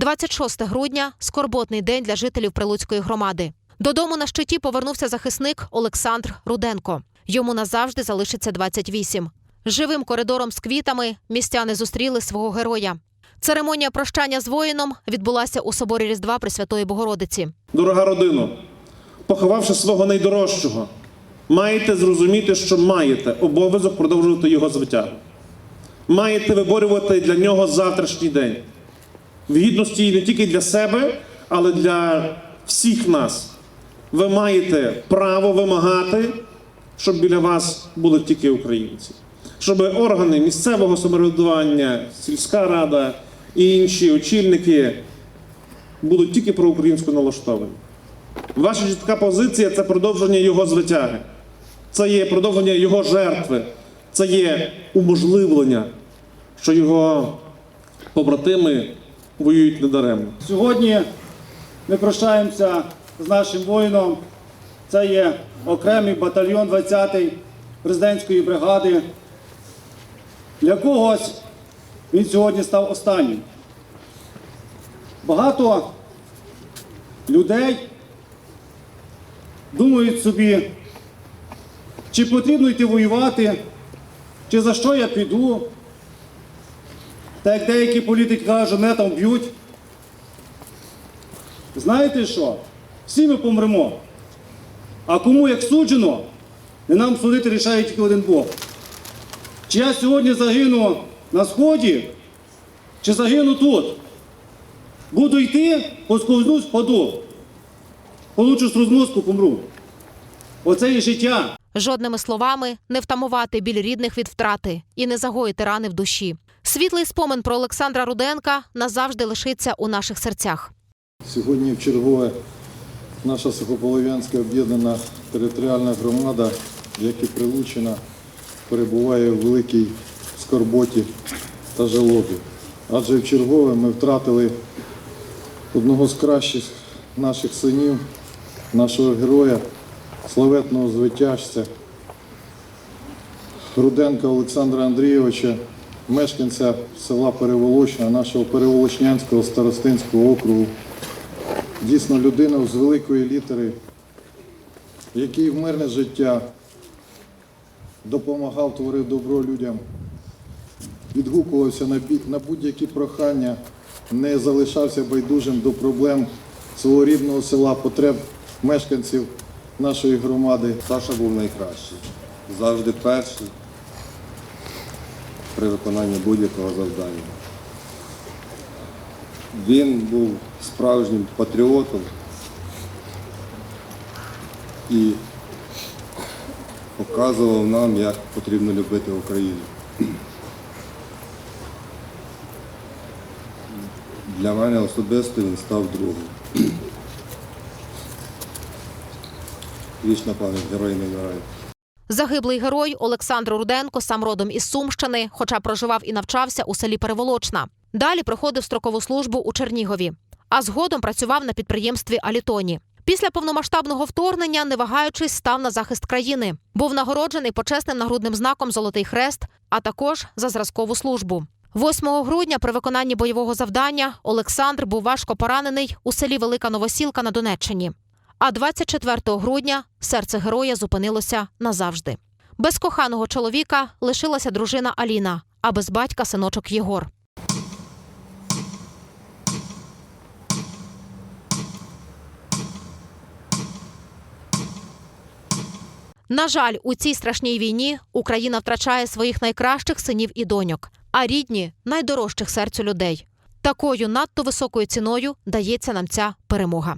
26 грудня скорботний день для жителів Прилуцької громади. Додому на щиті повернувся захисник Олександр Руденко. Йому назавжди залишиться 28. Живим коридором з квітами містяни зустріли свого героя. Церемонія прощання з воїном відбулася у соборі Різдва Пресвятої Богородиці. Дорога родино, поховавши свого найдорожчого, маєте зрозуміти, що маєте обов'язок продовжувати його звиття. Маєте виборювати для нього завтрашній день. В гідності не тільки для себе, але для всіх нас. Ви маєте право вимагати, щоб біля вас були тільки українці. Щоб органи місцевого самоврядування, сільська рада і інші очільники будуть тільки проукраїнсько налаштовані. Ваша чітка позиція це продовження його звитяги, це є продовження його жертви, це є уможливлення, що його побратими воюють недаремно. Сьогодні ми прощаємося з нашим воїном. Це є окремий батальйон 20-ї президентської бригади. Для когось він сьогодні став останнім. Багато людей думають собі, чи потрібно йти воювати, чи за що я піду. Та як деякі політики кажуть, мене там б'ють. Знаєте що? Всі ми помремо. А кому як суджено, не нам судити рішає тільки один Бог. Чи я сьогодні загину на сході, чи загину тут? Буду йти, посковзнусь, впаду. Получу розмозку, помру. Оце є життя. Жодними словами не втамувати біль рідних від втрати і не загоїти рани в душі. Світлий спомин про Олександра Руденка назавжди лишиться у наших серцях. Сьогодні в чергове наша Сухополов'янська об'єднана територіальна громада, як і Прилучина, перебуває у великій скорботі та жалобі. Адже в чергове ми втратили одного з кращих наших синів, нашого героя, славетного звитяжця Руденка Олександра Андрійовича, мешканця села Переволочна, нашого Переволочнянського старостинського округу дійсно людина з великої літери, який в мирне життя допомагав, творив добро людям, відгукувався на будь-які прохання, не залишався байдужим до проблем свого рідного села, потреб мешканців нашої громади. Саша був найкращий. Завжди перший при виконанні будь-якого завдання. Він був справжнім патріотом і показував нам, як потрібно любити Україну. Для мене особисто він став другом. Вічна пам'ять, герої не вмирають. Загиблий герой Олександр Руденко, сам родом із Сумщини, хоча проживав і навчався у селі Переволочна. Далі проходив строкову службу у Чернігові, а згодом працював на підприємстві Алітоні. Після повномасштабного вторгнення, не вагаючись, став на захист країни. Був нагороджений почесним нагрудним знаком Золотий Хрест, а також за зразкову службу. 8 грудня при виконанні бойового завдання Олександр був важко поранений у селі Велика Новосілка на Донеччині. А 24 грудня серце героя зупинилося назавжди. Без коханого чоловіка лишилася дружина Аліна, а без батька синочок Єгор. На жаль, у цій страшній війні Україна втрачає своїх найкращих синів і доньок, а рідні найдорожчих серцю людей. Такою надто високою ціною дається нам ця перемога.